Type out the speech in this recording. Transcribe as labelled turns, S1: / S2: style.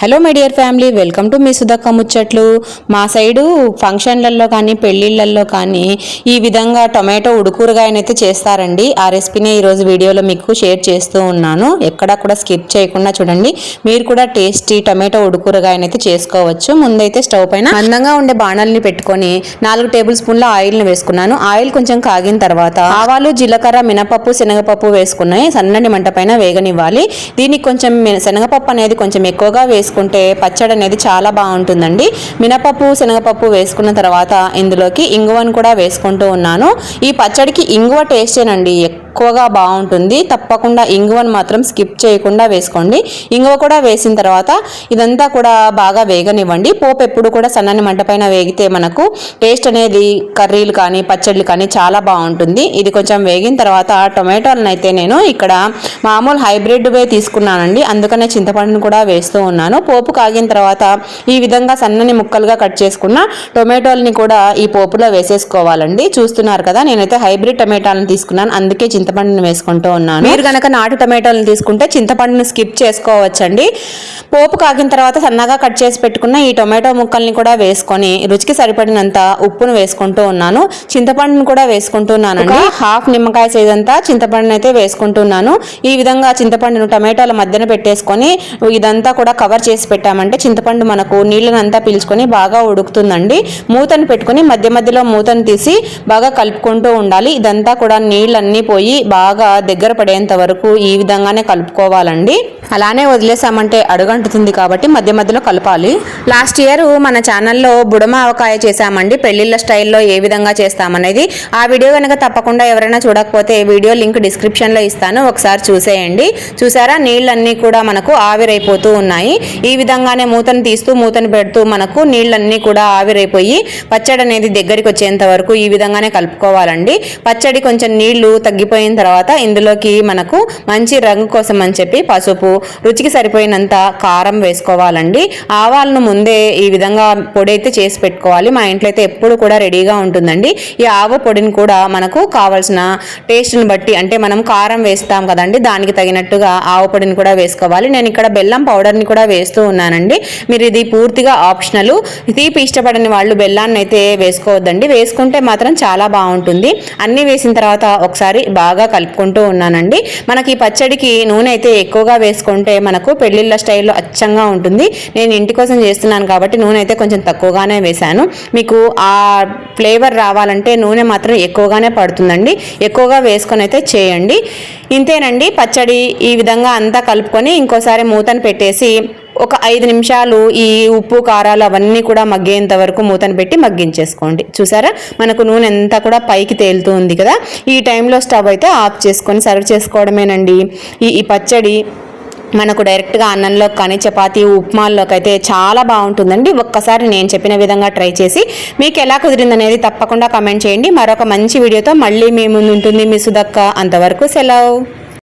S1: Hello my dear family welcome to మీ సుధక్క ముచ్చట్లు మా సైడు ఫంక్షన్లలో కానీ పెళ్ళిళ్ళల్లో కానీ ఈ విధంగా టొమాటో ఉడుకూరగాయనైతే చేస్తారండి. ఆ రెసిపీని ఈరోజు వీడియోలో మీకు షేర్ చేస్తూ ఉన్నాను. ఎక్కడా కూడా స్కిప్ చేయకుండా చూడండి. మీరు కూడా టేస్టీ టొమాటో ఉడుకూరగాయనైతే చేసుకోవచ్చు. ముందైతే స్టవ్ పైన అందంగా ఉండే బాణాలని పెట్టుకొని నాలుగు టేబుల్ స్పూన్ల ఆయిల్ని వేసుకున్నాను. ఆయిల్ కొంచెం కాగిన తర్వాత ఆవాలు జీలకర్ర మినపప్పు శనగపప్పు వేసుకున్నాయి. సన్నని మంట పైన వేగనివ్వాలి. దీనికి కొంచెం శనగపప్పు అనేది కొంచెం ఎక్కువగా వేసుకుంటే పచ్చడి అనేది చాలా బాగుంటుందండి. మినపప్పు శనగపప్పు వేసుకున్న తర్వాత ఇందులోకి ఇంగువను కూడా వేసుకుంటూ ఉన్నాను. ఈ పచ్చడికి ఇంగువ టేస్టేనండి ఎక్కువగా బాగుంటుంది. తప్పకుండా ఇంగువను మాత్రం స్కిప్ చేయకుండా వేసుకోండి. ఇంగువ కూడా వేసిన తర్వాత ఇదంతా కూడా బాగా వేగనివ్వండి. పోపు ఎప్పుడు కూడా సన్నని మంట పైన వేగితే మనకు టేస్ట్ అనేది కర్రీలు కానీ పచ్చళ్ళు కానీ చాలా బాగుంటుంది. ఇది కొంచెం వేగిన తర్వాత టొమాటోలను అయితే నేను ఇక్కడ మామూలు హైబ్రిడ్ వే తీసుకున్నానండి. అందుకనే చింతపండును కూడా వేస్తూ ఉన్నాను. పోపు కాగిన తర్వాత ఈ విధంగా సన్నని ముక్కలుగా కట్ చేసుకున్న టొమాటోల్ని కూడా ఈ పోపులో వేసేసుకోవాలండి. చూస్తున్నారు కదా నేనైతే హైబ్రిడ్ టొమాటోలను తీసుకున్నాను. అందుకే చింతపండుని వేసుకుంటూ ఉన్నాను. మీరు కనుక నాటు టమాటోలను తీసుకుంటే చింతపండుని స్కిప్ చేసుకోవచ్చండి. పోపు కాగిన తర్వాత సన్నగా కట్ చేసి పెట్టుకున్న ఈ టొమాటో ముక్కల్ని కూడా వేసుకొని రుచికి సరిపడినంత ఉప్పును వేసుకుంటూ ఉన్నాను. చింతపండును కూడా వేసుకుంటున్నానండి. హాఫ్ నిమ్మకాయ సైజ్ అంతా చింతపండును అయితే వేసుకుంటున్నాను. ఈ విధంగా చింతపండును టమాటోల మధ్యన పెట్టేసుకొని ఇదంతా కూడా కవర్ చేసి పెట్టామంటే చింతపండు మనకు నీళ్ళని అంతా పీల్చుకొని బాగా ఉడుకుతుందండి. మూతను పెట్టుకొని మధ్య మధ్యలో మూతను తీసి బాగా కలుపుకుంటూ ఉండాలి. ఇదంతా కూడా నీళ్ళన్నీ పోయి బాగా దగ్గర పడేంత వరకు ఈ విధంగానే కలుపుకోవాలండి. అలానే వదిలేసామంటే అడుగంటుతుంది కాబట్టి మధ్య మధ్యలో కలపాలి. లాస్ట్ ఇయర్ మన ఛానల్లో బుడమ ఆవకాయ చేశామండి. పెళ్ళిళ్ళ స్టైల్లో ఏ విధంగా చేస్తామనేది. ఆ వీడియో కనుక తప్పకుండా ఎవరైనా చూడకపోతే వీడియో లింక్ డిస్క్రిప్షన్లో ఇస్తాను. ఒకసారి చూసేయండి. చూసారా? నీళ్ళన్నీ కూడా మనకు ఆవిరైపోతూ ఉన్నాయి. ఈ విధంగానే మూతను తీస్తూ మూతను పెడుతూ మనకు నీళ్ళన్నీ కూడా ఆవిరైపోయి పచ్చడి అనేది దగ్గరికి వచ్చేంత వరకు ఈ విధంగానే కలుపుకోవాలండి. పచ్చడి కొంచెం నీళ్ళు తగ్గిపోయిన తర్వాత ఇందులోకి మనకు మంచి రంగు కోసం అని చెప్పి పసుపు రుచికి సరిపోయినంత కారం వేసుకోవాలండి. ఆవాలను ముందే ఈ విధంగా పొడి అయితే చేసి పెట్టుకోవాలి. మా ఇంట్లో అయితే ఎప్పుడు కూడా రెడీగా ఉంటుందండి. ఈ ఆవ పొడిని కూడా మనకు కావాల్సిన టేస్ట్ని బట్టి అంటే మనం కారం వేస్తాం కదండి దానికి తగినట్టుగా ఆవ పొడిని కూడా వేసుకోవాలి. నేను ఇక్కడ బెల్లం పౌడర్ని కూడా వేస్తూ ఉన్నానండి. మీరు ఇది పూర్తిగా ఆప్షనల్. తీపి ఇష్టపడని వాళ్ళు బెల్లాన్ని అయితే వేసుకోవద్దండి. వేసుకుంటే మాత్రం చాలా బాగుంటుంది. అన్నీ వేసిన తర్వాత ఒకసారి బాగా కలుపుకుంటూ ఉన్నానండి. మనకి ఈ పచ్చడికి నూనె అయితే ఎక్కువగా వేసుకుంటే మనకు పెళ్ళిళ్ళ స్టైల్లో అచ్చంగా ఉంటుంది. నేను ఇంటి కోసం చేస్తున్నాను కాబట్టి నూనె అయితే కొంచెం తక్కువగానే వేశాను. మీకు ఆ ఫ్లేవర్ రావాలంటే నూనె మాత్రం ఎక్కువగానే పడుతుందండి. ఎక్కువగా వేసుకొని అయితే చేయండి. ఇంతేనండి పచ్చడి ఈ విధంగా అంతా కలుపుకొని ఇంకోసారి మూతను పెట్టేసి ఒక ఐదు నిమిషాలు ఈ ఉప్పు కారాలు అవన్నీ కూడా మగ్గేంత వరకు మూతను పెట్టి మగ్గించేసుకోండి. చూసారా? మనకు నూనె అంతా కూడా పైకి తేలుతూ ఉంది కదా? ఈ టైంలో స్టవ్ అయితే ఆఫ్ చేసుకొని సర్వ్ చేసుకోవడమేనండి. ఈ ఈ పచ్చడి మనకు డైరెక్ట్గా అన్నంలో కానీ చపాతీ ఉప్మాల్లోకి అయితే చాలా బాగుంటుందండి. ఒక్కసారి నేను చెప్పిన విధంగా ట్రై చేసి మీకు ఎలా కుదిరిందనేది తప్పకుండా కమెంట్ చేయండి. మరొక మంచి వీడియోతో మళ్ళీ మీ ముందు ఉంటుంది మీ సుధక్క. అంతవరకు సెలవు.